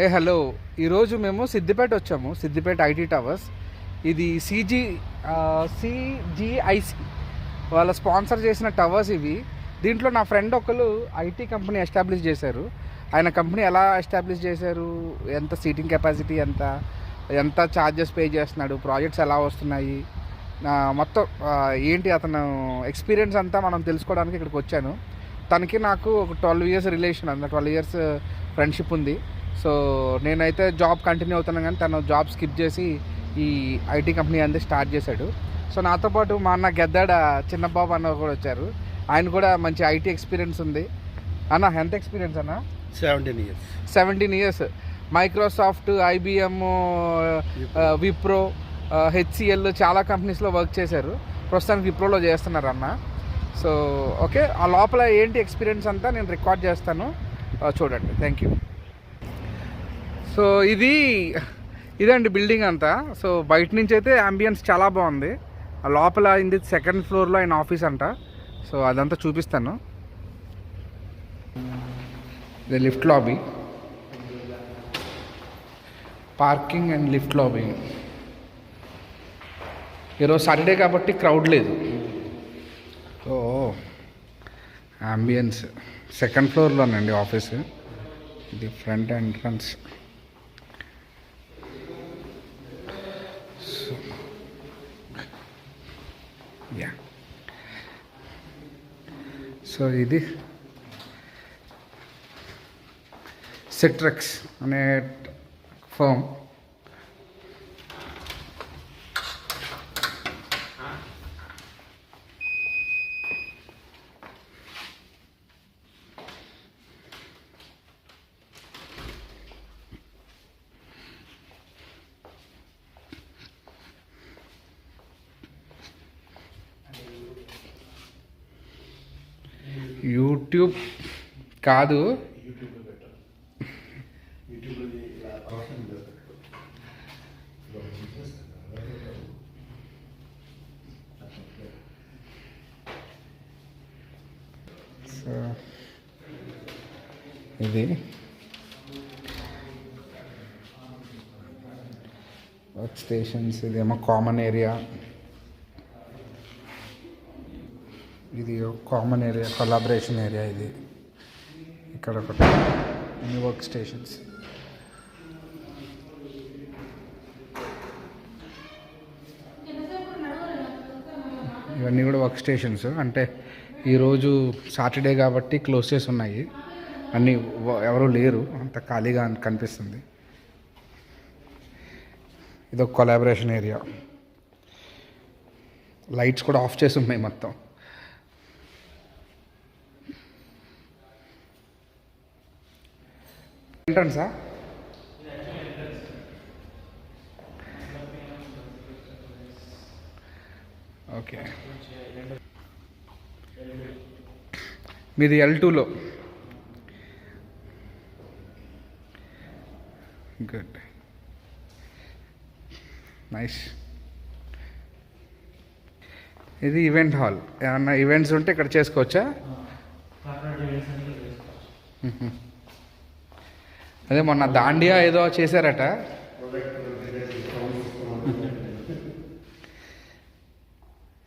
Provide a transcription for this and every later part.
ఏ hello. ఈరోజు మేము సిద్దిపేట వచ్చాము. Siddipet IT towers. ఇది సిజీ సిజిఐసి వాళ్ళ స్పాన్సర్ చేసిన టవర్స్ ఇవి. దీంట్లో నా ఫ్రెండ్ ఒకరు ఐటీ కంపెనీ ఎస్టాబ్లిష్ చేశారు. ఆయన కంపెనీ ఎలా ఎస్టాబ్లిష్ చేశారు? ఎంత సీటింగ్ కెపాసిటీ ఎంత? ఎంత ఛార్జెస్ పే చేస్తున్నాడు? ప్రాజెక్ట్స్ ఎలా వస్తున్నాయి? మొత్తం ఏంటి అతను ఎక్స్పీరియన్స్ అంతా మనం తెలుసుకోవడానికి ఇక్కడికి వచ్చాను. తనకి నాకు ఒక ట్వెల్వ్ ఇయర్స్ రిలేషన్ అంత ట్వెల్వ్ ఇయర్స్ ఫ్రెండ్షిప్ ఉంది. సో నేనైతే జాబ్ కంటిన్యూ అవుతున్నాను కానీ తను జాబ్ స్కిప్ చేసి ఈ ఐటీ కంపెనీ అనేది స్టార్ట్ చేశాడు. సో నాతో పాటు మా అన్న గెద్దాడ చిన్నబాబు అన్న కూడా వచ్చారు. ఆయన కూడా మంచి ఐటీ ఎక్స్పీరియన్స్ ఉంది. అన్న ఎంత ఎక్స్పీరియన్స్ అన్న? Seventeen years seventeen years Microsoft IBM Wipro HCL చాలా కంపెనీస్లో వర్క్ చేశారు. ప్రస్తుతానికి విప్రోలో చేస్తున్నారు అన్న. సో ఓకే ఆ లోపల ఏంటి ఎక్స్పీరియన్స్ అంతా నేను రికార్డ్ చేస్తాను. ఆ, చూడండి. థ్యాంక్ యూ సో ఇది ఇదండి బిల్డింగ్ అంతా. సో బయట నుంచి అయితే అంబియన్స్ చాలా బాగుంది. ఆ లోపల ఇది సెకండ్ ఫ్లోర్లో ఆయన ఆఫీస్ అంట. సో అదంతా చూపిస్తాను. ఇది lift lobby. Parking and lift lobby. ఈరోజు సాటర్డే కాబట్టి క్రౌడ్ లేదు. ఓ అంబియన్స్ సెకండ్ ఫ్లోర్లోనండి ఆఫీస్ ఇది ఫ్రంట్ ఎంట్రన్స్ యా సో ఇది. సిట్రక్స్ అనే ఫామ్ యూట్యూబ్ కాదు. సో ఇది. వర్క్ స్టేషన్స్ ఇదేమో కామన్ ఏరియా ఇది కామన్ ఏరియా కొలాబరేషన్ ఏరియా ఇది. ఇక్కడ ఒకటి. ఇన్ని వర్క్ స్టేషన్స్ ఇవన్నీ కూడా వర్క్ స్టేషన్స్ అంటే ఈరోజు సాటర్డే కాబట్టి క్లోజ్ చేసి ఉన్నాయి. అన్నీ ఎవరు లేరు. అంత ఖాళీగా కనిపిస్తుంది. ఇది ఒక కొలాబరేషన్ ఏరియా లైట్స్ కూడా ఆఫ్ చేసి ఉన్నాయి మొత్తం. ఎంట్రన్సా ఓకే. మీది ఎల్ టూలో గుడ్ నైస్ ఇది ఈవెంట్ హాల్ ఏమన్నా ఈవెంట్స్ ఉంటే ఇక్కడ చేసుకోవచ్చా. అదే మొన్న దాండియా ఏదో చేశారట.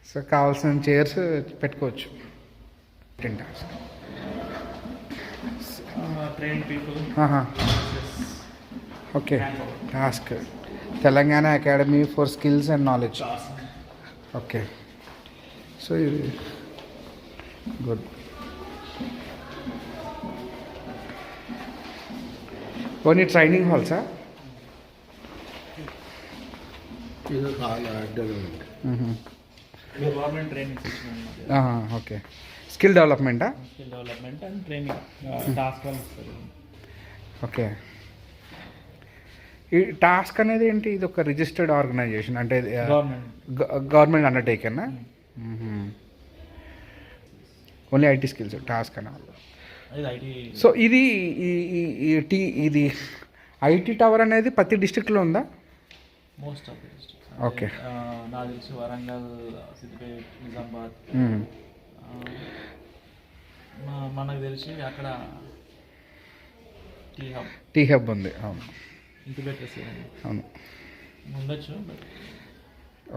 సో కావాల్సిన చైర్స్ పెట్టుకోవచ్చు. Okay TASK Telangana academy for skills and knowledge. Okay so ఇది గుడ్ ఓన్లీ ట్రైనింగ్ హాల్సా. ఓకే. స్కిల్ డెవలప్మెంటా వాళ్ళు ఇస్తారు. ఓకే. ఈ టాస్క్ అనేది ఏంటి? ఇది ఒక రిజిస్టర్డ్ ఆర్గనైజేషన్ అంటే. గవర్నమెంట్ అండర్టేకన్నా ఓన్లీ ఐటీ స్కిల్స్ టాస్క్ ఇది IT. సో ఇది ఈ- ఈ- ఈ టీ ఇది ఐటీ టవర్ అనేది ప్రతి డిస్టిక్లో ఉందా? Districts. Okay. Uh, నాకు తెలిసి వరంగల్ సిద్దిపేట నిజామాబాద్. మా- మనకు తెలిసి అక్కడ టీ హబ్. టీ హబ్ ఉంది అవును. అవును. ఉండొచ్చు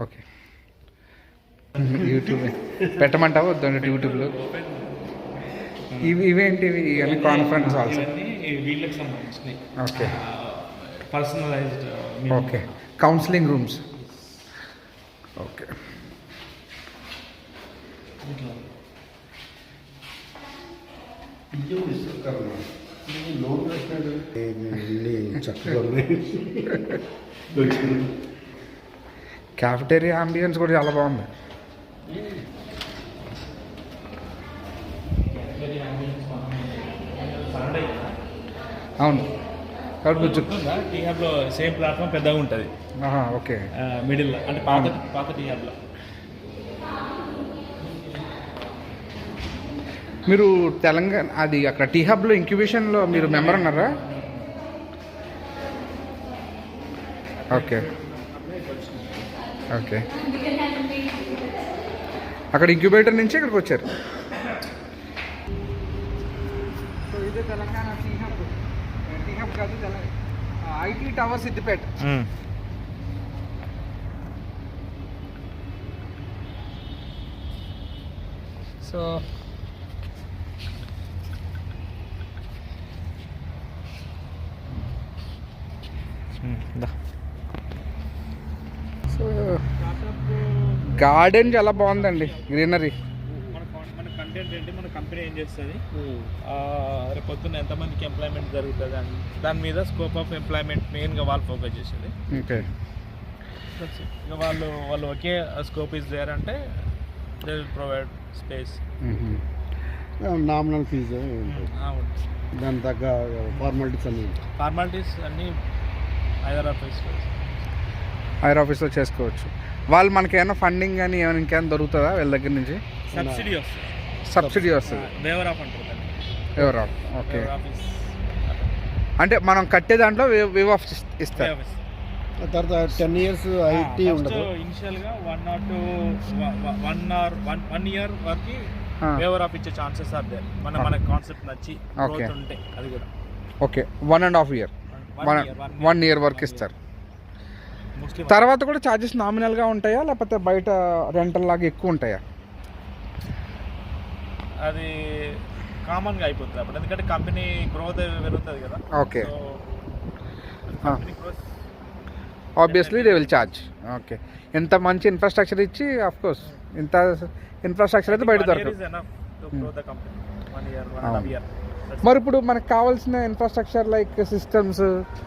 ఓకే యూట్యూబ్ పెట్టమంటావా? వద్దండి యూట్యూబ్లో. ఇవి ఇవేంటివి? ఇవన్నీ కాన్ఫరెన్స్ ఆల్సో వీళ్ళకి సంబంధించినవి. Okay. Personalised okay. Counselling rooms okay. Cafeteria ambience కూడా చాలా బాగుంది. అవును. కాబట్టి కొంచెం టీ హబ్లో సేమ్ ప్లాట్ఫామ్ పెద్దగా ఉంటుంది. ఓకే. మిడిల్. అంటే పాత పాత టీ హబ్లో. మీరు తెలంగాణ అది అక్కడ టీ హబ్లో ఇంక్యుబేషన్లో మీరు మెంబర్ ఉన్నారా ఓకే. ఓకే. అక్కడ ఇంక్యుబేటర్ నుంచి ఇక్కడికి వచ్చారు. Telangana T hub T hub కాదు IT tower Siddipet. So so garden చాలా బాగుందండి గ్రీనరీ. కాన్- మన కంటెంట్ ఏంటి? మన కంపెనీ ఏం చేస్తుంది? రేపు పొద్దున్న ఎంతమందికి ఎంప్లాయ్మెంట్ జరుగుతుంది అని. దాని మీద స్కోప్ ఆఫ్ ఎంప్లాయ్మెంట్ మెయిన్గా వాళ్ళు ఫోకస్ చేసేది. ఓకే. ఇక వాళ్ళు వాళ్ళు ఒకే స్కోప్ ఇస్ దేర్ అంటే they will provide space nominal fee దాని తగ్గ ఫార్మాలిటీస్ అన్ని ఫార్మాలిటీస్ అన్నీ హైదర్ ఆఫీస్ హైర్ ఆఫీస్లో చేసుకోవచ్చు. వాళ్ళు మనకి ఏమైనా ఫండింగ్ కానీ ఏమైనా ఇంకేమైనా దొరుకుతుందా వీళ్ళ దగ్గర నుంచి? సబ్సిడీ వస్తుంది. సబ్సిడీ వస్తుంది. ఆఫ్ అంటారు ఓకే అంటే మనం కట్టే దాంట్లో వేవ్ ఆఫ్ ఇస్తారు. తర్వాత టెన్ ఇయర్స్ ఐటీ ఉండదు. ఇనిషియల్గా one or two one or one one year వరకు వేవర్ ఆఫ్ ఇచ్చే ఛాన్సెస్ ఆర్ దేర్ మన మన కాన్సెప్ట్ నచ్చి. గ్రోత్ ఉంటే అది కూడా. Okay one and half year one one year వరకు ఇస్తారు. తర్వాత కూడా ఛార్జెస్ నామినల్గా ఉంటాయా? లేకపోతే బయట రెంటల్ లాగా ఎక్కువ ఉంటాయా? అది కామన్గా అయిపోతుంది అప్పుడు. ఎందుకంటే కంపెనీ గ్రోత్ పెరుగుతుంది కదా. Growth obviously they will charge okay ఎంత మంచి ఇన్ఫ్రాస్ట్రక్చర్ ఇచ్చి ఆఫ్ కోర్స్ ఇంత ఇన్ఫ్రాస్ట్రక్చర్ అయితే బయట దొరకదు. That's మరి ఇప్పుడు మనకు కావాల్సిన ఇన్ఫ్రాస్ట్రక్చర్ లైక్ సిస్టమ్స్ it.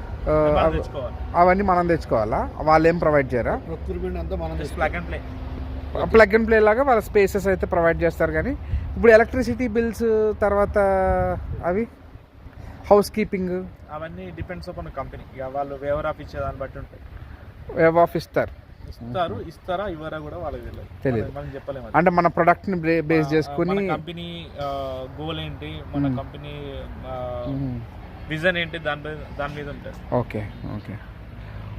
మనం తెచ్చుకోవాలి. అవన్నీ మనం తెచ్చుకోవాలా? వాళ్ళు ఏం ప్రొవైడ్ చేయరా ప్లగ్ అండ్ ప్లే లాగా వాళ్ళ స్పేసెస్ అయితే ప్రొవైడ్ చేస్తారు కానీ ఇప్పుడు ఎలక్ట్రిసిటీ బిల్స్ తర్వాత అవి? హౌస్ కీపింగ్ అవన్నీ డిపెండ్స్ అపాన్ కంపెనీ ఇక వాళ్ళు వేవర్ ఆఫ్ ఇచ్చే దాన్ని బట్టి ఉంటాయి. వేవ్ ఆఫ్ ఇస్తారు. ఇస్తారు ఇస్తారా ఇవ్వరా కూడా వాళ్ళకి తెలియదు. తెలీదు. మనం- చెప్పలేము. అంటే మన ప్రొడక్ట్ని బేస్ ఆ, చేసుకుని కంపెనీ గోల్ ఏంటి? మన. కంపెనీ మ్మ్. విజన్ ఏంటి? దాని దాని మీద ఉంటుంది ఓకే ఓకే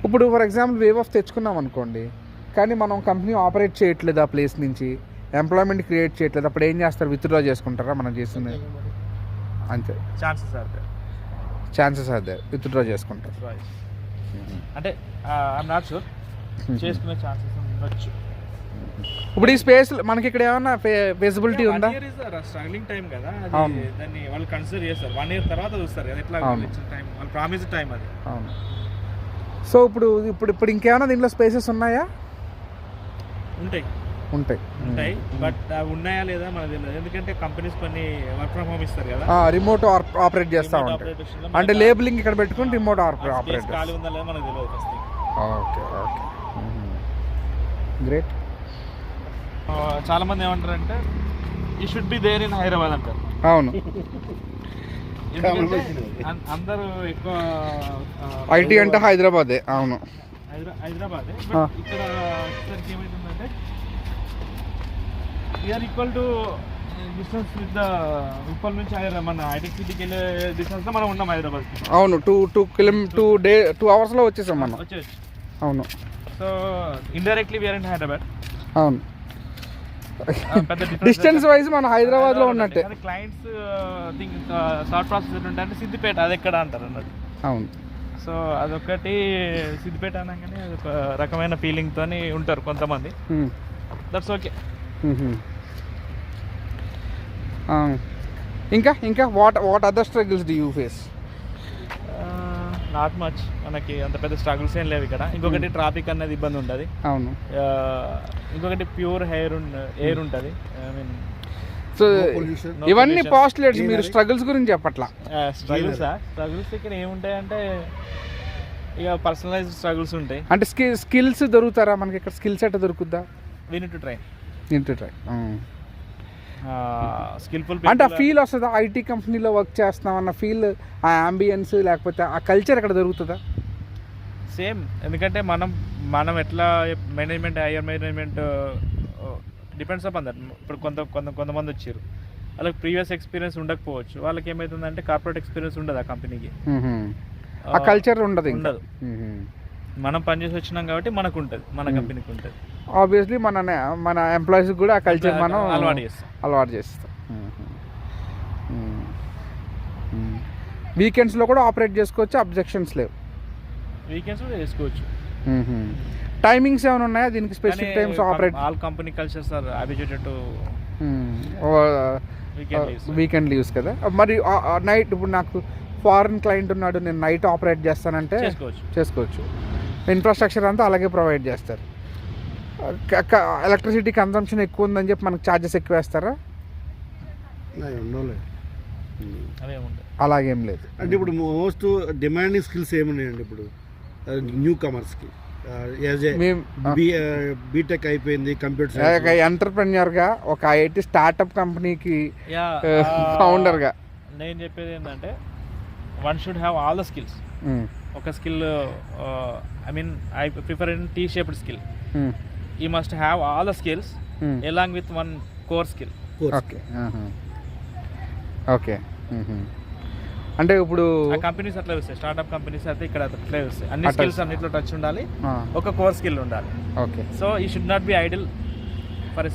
ఇప్పుడు ఫర్ ఎగ్జాంపుల్ వేవ్ ఆఫ్ తెచ్చుకున్నాం అనుకోండి కానీ మనం కంపెనీ ఆపరేట్ చేయట్లేదు ఆ ప్లేస్ నుంచి. ఎంప్లాయ్మెంట్ క్రియేట్ చేయట్లేదు. అప్పుడు ఏం చేస్తారు? విత్డ్రా చేసుకుంటారా మనం చేసింది? అంతే. ఛాన్సెస్ ఆర్ ఛాన్సెస్ అదే విత్డ్రా చేసుకుంటారు. అంటే ఐఎమ్ నాట్ షూర్ చేసుకునే ఛాన్సెస్ ఉండొచ్చు. ఇప్పుడు ఈ స్పేస్ మనకి ఇక్కడ ఏమన్నా ఫెసిబిలిటీ ఉందా? స్ట్రగ్లింగ్ టైం కదా. అది. దాన్ని వాళ్ళు కన్సిడర్ చేస్తారు. వన్ ఇయర్ తర్వాత చూస్తారు కదా ఎట్లా. ఇచ్చిన టైం వాళ్ళు ప్రామిస్ టైం అది. అవును. సో ఇప్పుడు ఇప్పుడు ఇప్పుడు ఇంకేమైనా దీంట్లో స్పేసెస్ ఉన్నాయా? ఉంటాయి. ఉంటాయి. ఉంటాయి. బట్ అవి ఉన్నాయా లేదా మనకు తెలియదు. ఎందుకంటే కంపెనీస్ కొన్ని వర్క్ ఫ్రమ్ హోమ్ ఇస్తారు కదా. రిమోట్ ఆపరేట్ చేస్తూ ఉంటాయి. అంటే లేబులింగ్ ఇక్కడ పెట్టుకుని రిమోట్ ఆపరేట్ ఖాళీ ఉందా లేదా మనకు తెలియదు ఓకే ఓకే. గ్రేట్. చాలా మంది ఏమంటారంటే ఈ should be there in Hyderabad అంటారు. అవును. అందరూ ఎక్కువ ఐటీ అంటే హైదరాబాదే. అవును. హైదరాబాద్. ఇక్కడ ఏమైతుందంటే we're equal to distance with the Uppal నుంచి హైదరాబాద్ మన హైటెక్ సిటీకి వెళ్ళే డిస్టెన్స్లో మనం ఉన్నాం హైదరాబాద్ అవును two two kilo today two అవర్స్లో వచ్చేసాం మనం. వచ్చేసి అవును. So indirectly we're in Hyderabad అవును. డిస్టెన్స్ వైజ్ మన హైదరాబాద్లో ఉన్నట్టే. అది క్లయింట్స్ థింక్ థాట్ ప్రాసెస్ ఏంటంటే సిద్దిపేట అది ఎక్కడ అంటారు అన్నట్టు. అవును. సో అదొకటి సిద్దిపేట అనగానే ఒక రకమైన ఫీలింగ్తోని ఉంటారు కొంతమంది. That's okay hmm. ఆ, ఇంకా ఇంకా what what other struggles did you face not much మనకి అంత పెద్ద స్ట్రగుల్స్ ఏం లేవు ఇక్కడ. ఇంకొకటి ట్రాఫిక్ అన్నది ఇబ్బంది ఉంటుంది. అవును. ఇంకొకటి ప్యూర్ హెయిర్ ఎయిర్ ఉంటుంది. ఐ మీన్ సో ఇవన్నీ పాస్ట్లేట్స్ మీరు. స్ట్రగుల్స్ గురించి చెప్పట్లా. స్ట్రగుల్స్ స్ట్రగుల్స్ ఇక్కడ ఏముంటాయంటే ఇక పర్సనలైజ్డ్ స్ట్రగుల్స్ ఉంటాయి. అంటే స్కిల్ స్కిల్స్ దొరుకుతారా? మనకి ఇక్కడ స్కిల్స్ ఎట్లా దొరుకుద్దా? Win to train into try skilful అంటే ఆ ఫీల్ వస్తుందా? ఐటీ కంపెనీలో వర్క్ చేస్తున్నాం అన్న ఫీల్ ఆ అంబియన్స్ లేకపోతే ఆ కల్చర్ ఎక్కడ దొరుకుతుందా? సేమ్ ఎందుకంటే మనం మనం ఎట్లా management higher management depends upon that ఇప్పుడు కొంత కొంత కొంతమంది వచ్చారు. వాళ్ళకి ప్రీవియస్ ఎక్స్పీరియన్స్ ఉండకపోవచ్చు. వాళ్ళకి ఏమవుతుందంటే కార్పొరేట్ ఎక్స్పీరియన్స్ ఉండదు ఆ కంపెనీకి. ఆ కల్చర్ ఉండదు ఉండదు. మనం పనిచేసి వచ్చినాం కాబట్టి మనకు ఉంటుంది మన. కంపెనీకి ఉంటుంది. ఆబ్వియస్లీ మన మన ఎంప్లాయీస్ కూడా ఆ కల్చర్ మనం అలవాటు చేస్తాం. అలవాటు చేస్తాం. వీకెండ్స్లో కూడా ఆపరేట్ చేసుకోవచ్చు అబ్జెక్షన్స్ లేవు. వీకెండ్స్ కూడా చేసుకోవచ్చు. టైమింగ్స్ ఏమైనా ఉన్నాయా? దీనికి specific times operate all company cultures are habituated to weekend leaves కదా? మరి నైట్ ఇప్పుడు నాకు ఫారెన్ క్లయింట్ ఉన్నాడు నేను నైట్ ఆపరేట్ చేస్తానంటే చేసుకోవచ్చు. ఇన్ఫ్రాస్ట్రక్చర్ అంతా అలాగే ప్రొవైడ్ చేస్తారు. ఎలక్ట్రిసిటీ కన్సంప్షన్ ఎక్కువ ఉందని చెప్పి మనకు ఛార్జెస్ ఎక్కువ వేస్తారా? అలాగేం లేదు. అంటే ఇప్పుడు మోస్ట్ డిమాండింగ్ స్కిల్స్ ఏమున్నాయండి ఇప్పుడు? న్యూ కమర్స్కి బీటెక్ అయిపోయింది కంప్యూటర్ ఎంటర్ప్రెన్యూర్గా ఒక ఐఐటి స్టార్టప్ కంపెనీకి యా ఫౌండర్గా నేను చెప్పేది ఏంటంటే one should have all the skills ఒక skill I mean I prefer in T shaped skill he must have all the skills along with one core skill okay okay అంటే ఇప్పుడు ఆ companies అట్లా వస్తాయి. స్టార్ట్అప్ కంపెనీస్ అయితే ఇక్కడ అట్లే వస్తాయి. అన్ని స్కిల్స్ అన్నిట్లో టచ్ ఉండాలి. ఒక కోర్ స్కిల్ ఉండాలి. Okay. So he should not be idle for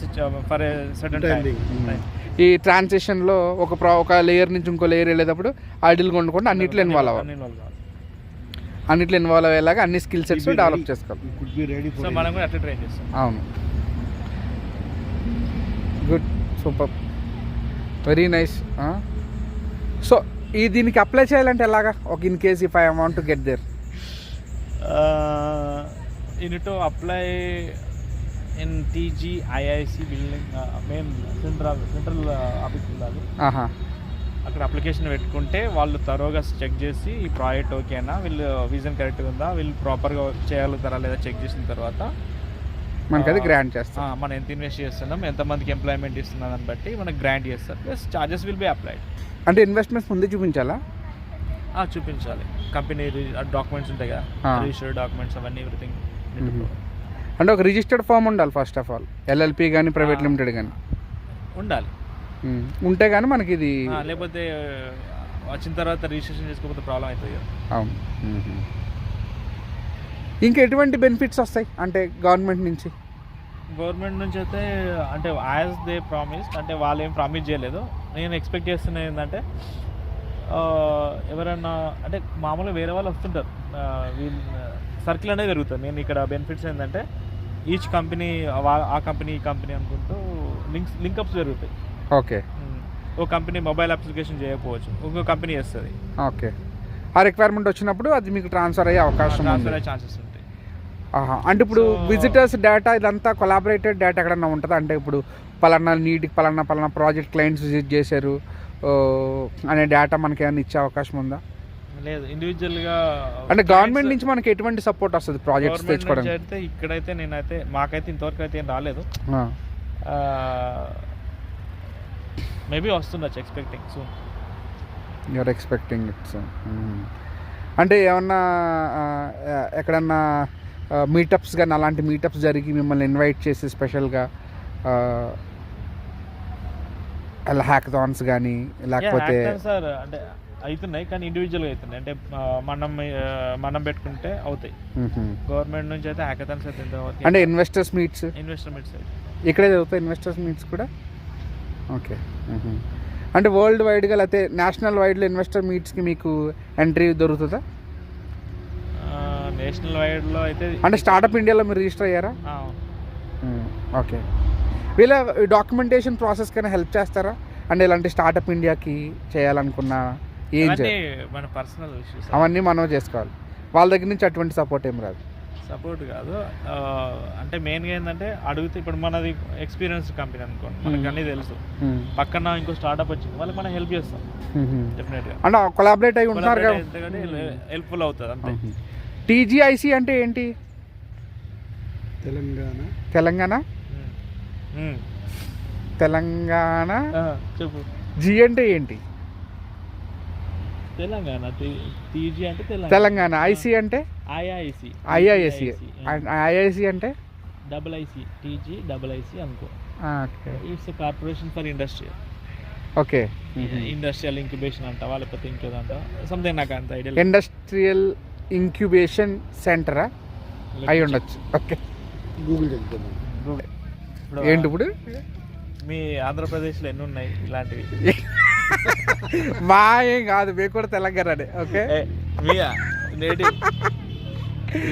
for sudden ఈ ట్రాన్సిషన్లో ఒక ప్రా ఒక లేయర్ నుంచి ఇంకో లేయర్ వెళ్ళేటప్పుడు ఐడిల్గా ఉండకుండా అన్నిట్లో ఇన్వాల్వ్ అవ్వాలి. అన్నిట్లో ఇన్వాల్వ్ అయ్యేలాగా అన్ని స్కిల్ సెట్స్ డెవలప్ చేసుకోవాలి. సో మనం కూడా అట్లా ట్రైన్ చేస్తాం. అవును. Good super very nice so ఈ దీనికి అప్లై చేయాలంటే ఎలాగా? ఒక in case if I want to get there to apply in TG IIC building main central central office ఉండాలి. అక్కడ అప్లికేషన్ పెట్టుకుంటే వాళ్ళు తరోగా చెక్ చేసి ఈ ప్రాజెక్ట్ ఓకేనా వీళ్ళు విజన్ కరెక్ట్గా ఉందా వీళ్ళు ప్రాపర్గా చేయగలుగుతారా లేదా చెక్ చేసిన తర్వాత మనకి అది గ్రాంట్ చేస్తాం మనం ఎంత ఇన్వెస్ట్ చేస్తున్నాం ఎంతమందికి ఎంప్లాయ్మెంట్ ఇస్తున్నాం దాన్ని బట్టి మనకు గ్రాంట్ చేస్తారు. Plus charges will be applied అంటే ఇన్వెస్ట్మెంట్స్ ముందే చూపించాలా? చూపించాలి. కంపెనీ డాక్యుమెంట్స్ ఉంటాయి కదా. రిజిస్టర్డ్ డాక్యుమెంట్స్ అవన్నీ ఎవ్రీథింగ్. అంటే ఒక రిజిస్టర్డ్ ఫామ్ ఉండాలి ఫస్ట్ ఆఫ్ ఆల్ ఎల్ఎల్పి కానీ ప్రైవేట్. లిమిటెడ్ కానీ ఉండాలి. ఉంటే కానీ మనకి ఇది లేకపోతే వచ్చిన తర్వాత రిజిస్ట్రేషన్ చేసుకోకపోతే ప్రాబ్లం అవుతుంది కదా. అవును. ఇంకా ఎటువంటి బెనిఫిట్స్ వస్తాయి? అంటే గవర్నమెంట్ నుంచి? గవర్నమెంట్ నుంచి అయితే అంటే యాజ్ దే ప్రామిస్ అంటే వాళ్ళు ఏం ప్రామిస్ చేయలేదు. నేను ఎక్స్పెక్ట్ చేస్తున్నది ఏంటంటే ఎవరన్నా అంటే మామూలుగా వేరే వాళ్ళు వస్తుంటారు. వీళ్ళు సర్కిల్ అనేది పెరుగుతుంది. నేను ఇక్కడ బెనిఫిట్స్ ఏంటంటే ఈచ్ కంపెనీ ఆ కంపెనీ ఈ కంపెనీ అనుకుంటూ లింక్స్ లింకప్స్ పెరుగుతాయి. ఓకే. ఓ కంపెనీ మొబైల్ అప్లికేషన్ చేయకపోవచ్చు. ఇంకో కంపెనీ చేస్తుంది. ఓకే. ఆ రిక్వైర్మెంట్ వచ్చినప్పుడు అది మీకు ట్రాన్స్ఫర్ అయ్యే అవకాశం ట్రాన్స్ఫర్ అయ్యే ఛాన్సెస్. అంటే ఇప్పుడు విజిటర్స్ డేటా ఇదంతా కొలాబరేటెడ్ డేటా ఎక్కడన్నా ఉంటుందా? అంటే ఇప్పుడు పలానా నీటికి పలానా పలానా ప్రాజెక్ట్ క్లయింట్స్ విజిట్ చేశారు అనే డేటా మనకి ఏమైనా ఇచ్చే అవకాశం ఉందా? లేదు ఇండివిజువల్గా అంటే గవర్నమెంట్ నుంచి మనకి ఎటువంటి సపోర్ట్ వస్తుంది ప్రాజెక్ట్స్ తెచ్చుకోవడానికి? అయితే ఇక్కడైతే నేనైతే మాకైతే ఇంతవరకు అయితే ఏం రాలేదు. Maybe వస్తుండొచ్చు expecting so you're expecting it's అంటే ఏమన్నా ఎక్కడన్నా మీటప్స్ కానీ అలాంటి మీటప్స్ జరిగి మిమ్మల్ని ఇన్వైట్ చేసి స్పెషల్గా అలా హ్యాకథాన్స్ కానీ లేకపోతే సార్ అంటే అవుతున్నాయి కానీ ఇండివిజువల్గా అవుతున్నాయి. అంటే మనం మనం పెట్టుకుంటే అవుతాయి. గవర్నమెంట్ నుంచి అయితే హ్యాకథాన్స్ అయితే అంటే ఇన్వెస్టర్స్ మీట్స్ ఇన్వెస్ట్మెంట్స్ ఇక్కడే చదువుతాయి ఇన్వెస్టర్స్ మీట్స్ కూడా? ఓకే. అంటే వరల్డ్ వైడ్గా లేకపోతే నేషనల్ వైడ్లో ఇన్వెస్టర్ మీట్స్కి మీకు ఎంట్రీ దొరుకుతుందా? నేషనల్ వైడ్లో అయితే అంటే స్టార్టప్ ఇండియాలో మీరు రిజిస్టర్ అయ్యారా? ఓకే. వీళ్ళ డాక్యుమెంటేషన్ ప్రాసెస్ కైనా హెల్ప్ చేస్తారా? అంటే ఇలాంటి స్టార్టప్ ఇండియాకి చేయాలనుకున్నా ఏం మన పర్సనల్ ఇష్యూస్ అవన్నీ మనం చేసుకోవాలి. వాళ్ళ దగ్గర నుంచి అటువంటి సపోర్ట్ ఏం రాదు. సపోర్ట్ కాదు. అంటే మెయిన్గా ఏంటంటే అడిగితే ఇప్పుడు మనది ఎక్స్పీరియన్స్ కంపెనీ అనుకోండి. మనకు అన్నీ తెలుసు. పక్కన ఇంకో స్టార్ట్అప్ వచ్చింది. వాళ్ళకి మనం హెల్ప్ చేస్తాం. డెఫినెట్గా అంటే కొలాబరేట్ అయి కదా. హెల్ప్ఫుల్ అవుతుంది అంతే. టీజీఐసి అంటే ఏంటి? తెలంగాణ. తెలంగాణ. తెలంగాణ. చెప్పు. జి అంటే ఏంటి? తెలంగాణ. టీజీ అంటే తెలంగాణ. తెలంగాణ. ఐసి అంటే? ఐఐసి. ఐఐసి. అంటే? Double IC. TG double IC అనుకో. It's corporation for industry. Okay. Industrial incubation అంటావా లేకపోతే ఇంకేదంట సంథింగ్ నాకు అంత ఐడియా ఇండస్ట్రియల్ ఇంక్యుబేషన్ సెంటరా? అయి ఉండొచ్చు. ఓకే. గూగుల్ ఏంటి ఇప్పుడు? మీ ఆంధ్రప్రదేశ్లో ఎన్ని ఉన్నాయి ఇలాంటివి? మా ఏం కాదు మేము కూడా తెలంగాణనే ఓకే? ఏ, మీ నేటివ్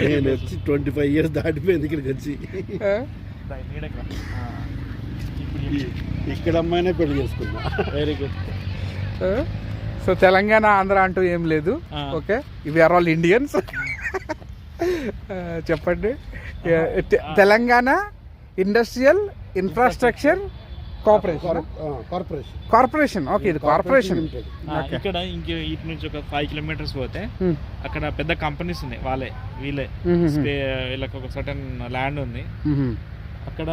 నేను వచ్చి ట్వంటీ ఫైవ్ ఇయర్స్ దాటిపోయింది ఇక్కడికి వచ్చి. ఇక్కడ అమ్మాయినే పెళ్ళి చేసుకున్నా very good so Telangana Andhra అంటూ ఏం లేదు. ఓకే? ఇవి ఆర్ ఆల్ ఇండియన్స్ చెప్పండి. Telangana industrial infrastructure corporation corporation corporation okay ఇది కార్పొరేషన్. ఇక్కడ ఇంక ఇటు నుంచి ఒక ఫైవ్ కిలోమీటర్స్ పోతే Hmm. అక్కడ పెద్ద కంపెనీస్ ఉన్నాయి వాళ్ళే వీళ్ళే. Mhm. స్పే- వీళ్ళకి ఒక సర్టన్ ల్యాండ్ ఉంది. అక్కడ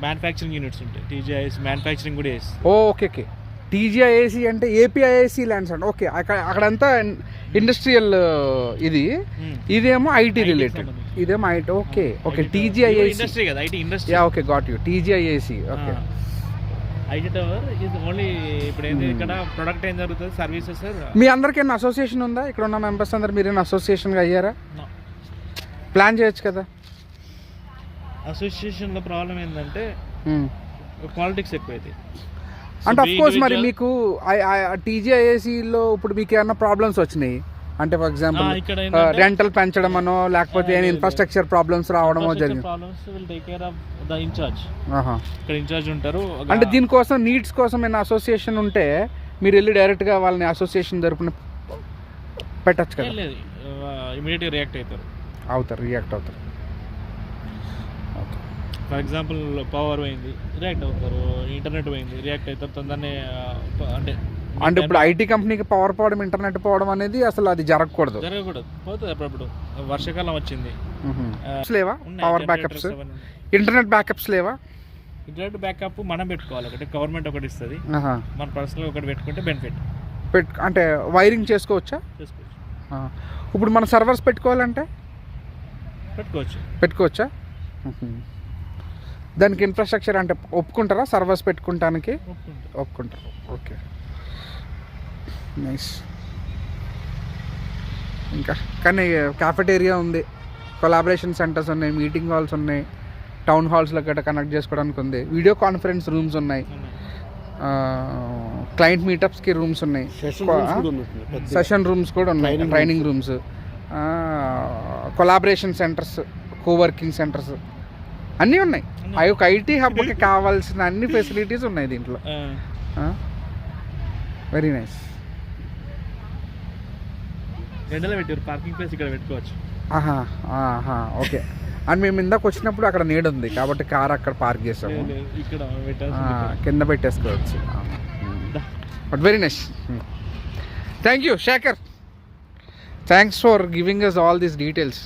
మ్యానుఫ్యాక్చరింగ్ యూనిట్స్ ఉంటాయి. టీజీఐఎస్ మ్యానుఫ్యాక్చరింగ్ కూడా చేసి ఓ ఓకే ఓకే టీజీఐఏసి అంటే ఏపీఐఏసి ల్యాండ్స్ అండి ఓకే అక్కడ అక్కడంతా ఇండస్ట్రియల్ ఇది. ఇదేమో ఐటీ రిలేటెడ్. ఇదేమో IT okay okay TGIAC. Yeah okay got you TGIAC okay. IT tower ఇది ఓన్లీ ఇప్పుడు ఏంది Hmm. ఇక్కడ ప్రొడక్ట్ ఏం జరుగుతుంది సర్వీసెస్ మీ అందరికైనా అసోసియేషన్ ఉందా? ఇక్కడ ఉన్న మెంబర్స్ అందరు మీరేనా అసోసియేషన్గా అయ్యారా? ప్లాన్ చేయొచ్చు కదా. అసోసియేషన్లో ప్రాబ్లం ఏంటంటే పాలిటిక్స్ ఎక్కువైతే అంటే అఫ్ కోర్స్ మరి మీకు టీజీఐఏసీలో ఇప్పుడు మీకు ఏమైనా ప్రాబ్లమ్స్ వచ్చినాయి? అంటే ఫర్ ఎగ్జాంపుల్ రెంటల్ పెంచడమనో లేకపోతే ఆ, ఏమైనా ఇన్ఫ్రాస్ట్రక్చర్ ప్రాబ్లమ్స్ రావడమో జరిగింది. ఉంటారు. అంటే దీనికోసం నీడ్స్ కోసం ఏమైనా అసోసియేషన్ ఉంటే మీరు వెళ్ళి డైరెక్ట్గా వాళ్ళని అసోసియేషన్ తరపున పెట్టచ్చు కదా? ఇమీడియట్గా రియాక్ట్ అవుతారు. అవుతారు రియాక్ట్ అవుతారు. ఫర్ ఎగ్జాంపుల్ పవర్ పోయింది రియాక్ట్ అవుతారు ఇంటర్నెట్ పోయింది రియాక్ట్ అవుతారు తొందరనే అంటే అంటే ఇప్పుడు ఐటీ కంపెనీకి పవర్ పోవడం ఇంటర్నెట్ పోవడం అనేది అసలు అది జరగకూడదు. జరగకూడదు. పోతుంది అప్పుడప్పుడు. వర్షాకాలం వచ్చింది. లేవా? Power backups. ఇంటర్నెట్ బ్యాకప్స్ లేవా? ఇంటర్నెట్ బ్యాకప్ మనం పెట్టుకోవాలి. ఒకటి గవర్నమెంట్ ఒకటి ఇస్తుంది. మన పర్సనల్ ఒకటి పెట్టుకుంటే బెనిఫిట్ పెట్ అంటే వైరింగ్ చేసుకోవచ్చా? చేసుకోవచ్చు. ఇప్పుడు మన సర్వర్స్ పెట్టుకోవాలంటే? పెట్టుకోవచ్చు. పెట్టుకోవచ్చా. దానికి ఇన్ఫ్రాస్ట్రక్చర్ అంటే ఒప్పుకుంటారా? సర్వర్స్ పెట్టుకుంటానికి? ఒప్పుకుంటా. ఒప్పుకుంటారు. ఓకే. నైస్ ఇంకా కానీ క్యాఫెటేరియా ఉంది. కొలాబరేషన్ సెంటర్స్ ఉన్నాయి మీటింగ్ హాల్స్ ఉన్నాయి టౌన్ హాల్స్లో గట్రా కనెక్ట్ చేసుకోవడానికి ఉంది. వీడియో కాన్ఫరెన్స్ రూమ్స్ ఉన్నాయి. క్లయింట్ మీటప్స్కి రూమ్స్ ఉన్నాయి. సెషన్ రూమ్స్ కూడా ఉన్నాయి training rooms collaboration centres coworking centres అన్నీ ఉన్నాయి. అవి ఒక ఐటీ హబ్కి కావాల్సిన అన్ని ఫెసిలిటీస్ ఉన్నాయి దీంట్లో. వెరీ నైస్ ఎండలో పెట్టారు పార్కింగ్ ప్లేస్ ఇక్కడ పెట్టుకోవచ్చు. ఆహా ఆహా ఓకే. అండ్ మేము ఇందాక వచ్చినప్పుడు అక్కడ నీడ ఉంది కాబట్టి కార్ అక్కడ పార్క్ చేసాము. కింద పెట్టేసుకోవచ్చు. But very nice thank you Shekhar thanks for giving us all these details